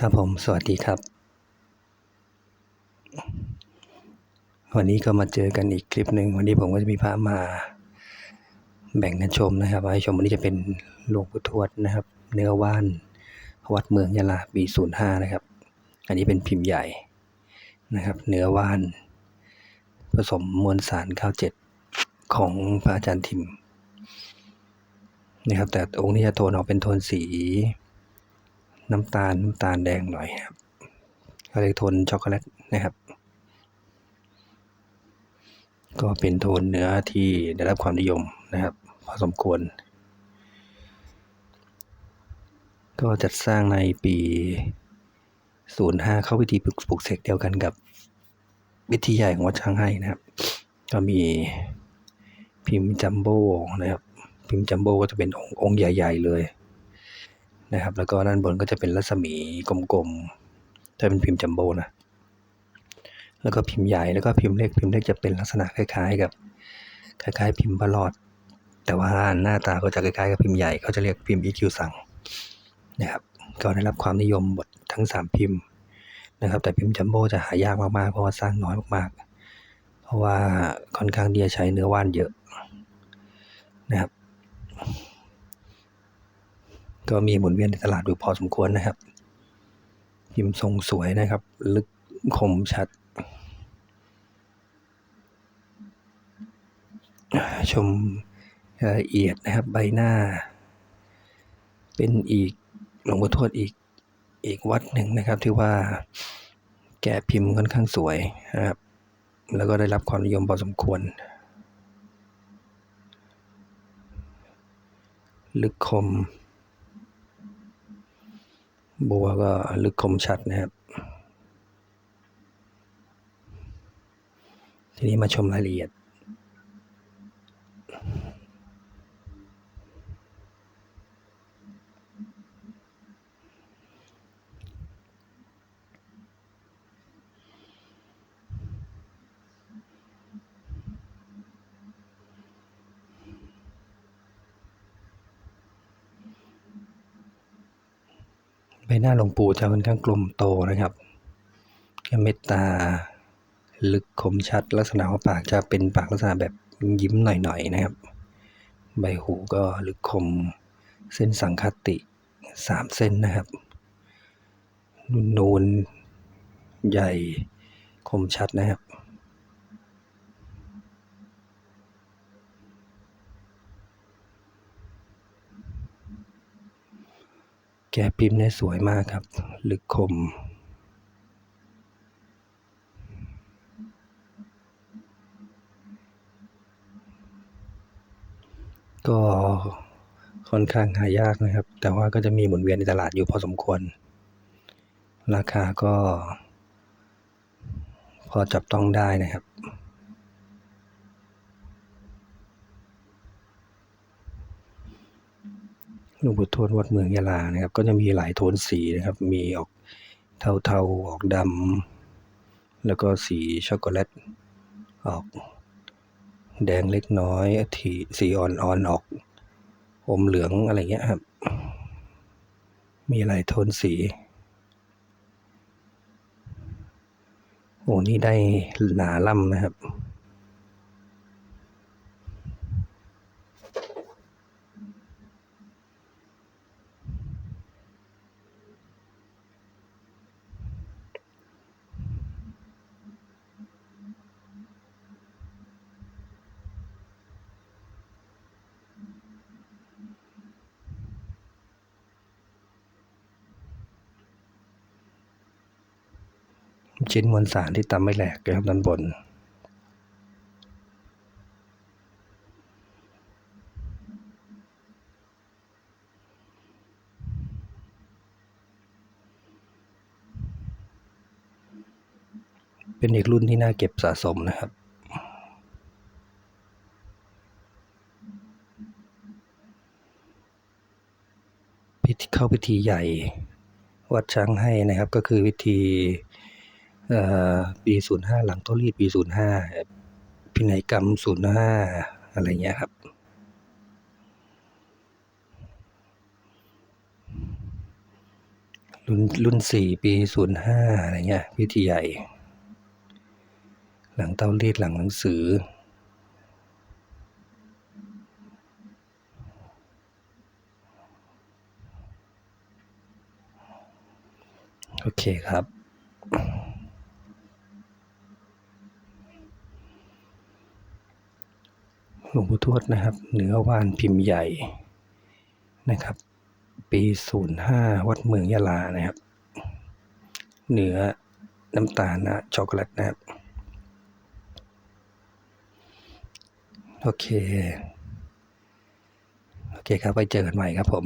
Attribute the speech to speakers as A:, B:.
A: ครับผม สวัสดีครับ วันนี้ก็มาเจอกันอีกคลิปหนึ่งวันนี้ผมก็จะมีพระมาแบ่งกันชมนะครับให้ชมวันนี้จะเป็นหลวงปู่ทวดนะครับ เนื้อว่านวัดเมืองยะลาปี05นย์ห้านะครับ อันนี้เป็นพิมพ์ใหญ่นะครับ เนื้อว่าน ผสมมวลสาร97ของพระอาจารย์ทิมนะครับ แต่องค์นี้จะโทนออกเป็นโทนสี น้ำตาลน้ำตาลแดงหน่อยครับก็เลยโทนช็อกโกแลตนะครับ ก็เป็นโทนเนื้อที่ได้รับความนิยมนะครับพอสมควร ก็จัดสร้างในปี 05 เข้าพิธีปลุกเสกเดียวกันกับพิธีใหญ่ของวัดช้างให้นะครับ ก็มีพิมพ์จัมโบ้นะครับ พิมพ์จัมโบ้ก็จะเป็นองค์องค์ใหญ่ ๆ เลย นะครับ แล้วก็ด้านบนก็จะเป็นรัศมีกลมๆถ้าเป็นพิมพ์จัมโบ้นะแล้วก็พิมพ์ใหญ่แล้วก็พิมพ์เล็กพิมพ์เล็กจะเป็นลักษณะคล้าย ๆ กับ คล้าย ๆ พิมพ์พระรอด แต่ว่าหน้าตาก็จะคล้ายๆกับพิมพ์ใหญ่เขาจะเรียกพิมพ์ EQ สั่งนะครับก็ได้รับความนิยมหมดทั้ง 3 พิมพ์นะครับ แต่พิมพ์จัมโบ้จะหายากมากๆเพราะว่าสร้างน้อยมากๆ เพราะว่าค่อนข้างที่จะใช้เนื้อว่านเยอะนะครับ ก็มีหมุนเวียนในตลาดอยู่พอสมควรนะครับ พิมพ์ทรงสวยนะครับ ลึกคมชัด ชมละเอียดนะครับใบหน้า เป็นอีกหลวงปู่ทวดอีกอีกวัดหนึ่งนะครับ ที่ว่าแกะพิมพ์ค่อนข้างสวยนะครับ แล้วก็ได้รับความนิยมพอสมควร ลึกคม บัวก็ลึกคมชัดนะครับ ทีนี้มาชมรายละเอียด ใบหน้าหลวงปู่จะค่อนข้างกลมโตนะครับเมตตา ลึกคมชัด ลักษณะของปากจะเป็นปากลักษณะแบบยิ้มหน่อยๆนะครับ ใบหูก็ลึกคมเส้นสังคติสามเส้นนะครับนูนใหญ่คมชัดนะครับ แกะพิมพ์ได้สวยมากครับ ลึกคม ก็ค่อนข้างหายากนะครับ แต่ว่าก็จะมีหมุนเวียนในตลาดอยู่พอสมควร ราคาก็ พอจับต้องได้นะครับ หลวงปู่ทวดวัดเมืองยะลานะครับ ก็จะมีหลายโทนสีนะครับ มีออกเทาๆออกดำแล้วก็สีช็อกโกแลตออก แดงเล็กน้อยทีสีอ่อนๆออก อมเหลืองอะไรเงี้ยครับ มีหลายโทนสีโอ้นี่ได้หนาล่ำนะครับ ชิ้นมวลสารที่ตำไม่แหลกนะครับด้านบน เป็นอีกรุ่นที่น่าเก็บสะสมนะครับพิธีเข้าพิธีใหญ่ วัดช้างให้นะครับก็คือพิธี เอ่อปี05หลังโต้รีดปี05พินัยกรรม05อะไรเงี้ยครับ รุ่นรุ่นสี่ปีศูนย์ห้าอะไรเงี้ยพิธีใหญ่ หลังเตารีดหลังหนังสือโอเคครับ หลวงพ่อทวดนะครับเนื้อว่านพิมพ์ใหญ่นะครับ ปี 05 วัดเมืองยะลานะครับเนื้อน้ำตาลนะช็อกโกแลตนะครับ โอเค โอเคครับ ไปเจอกันใหม่ครับผม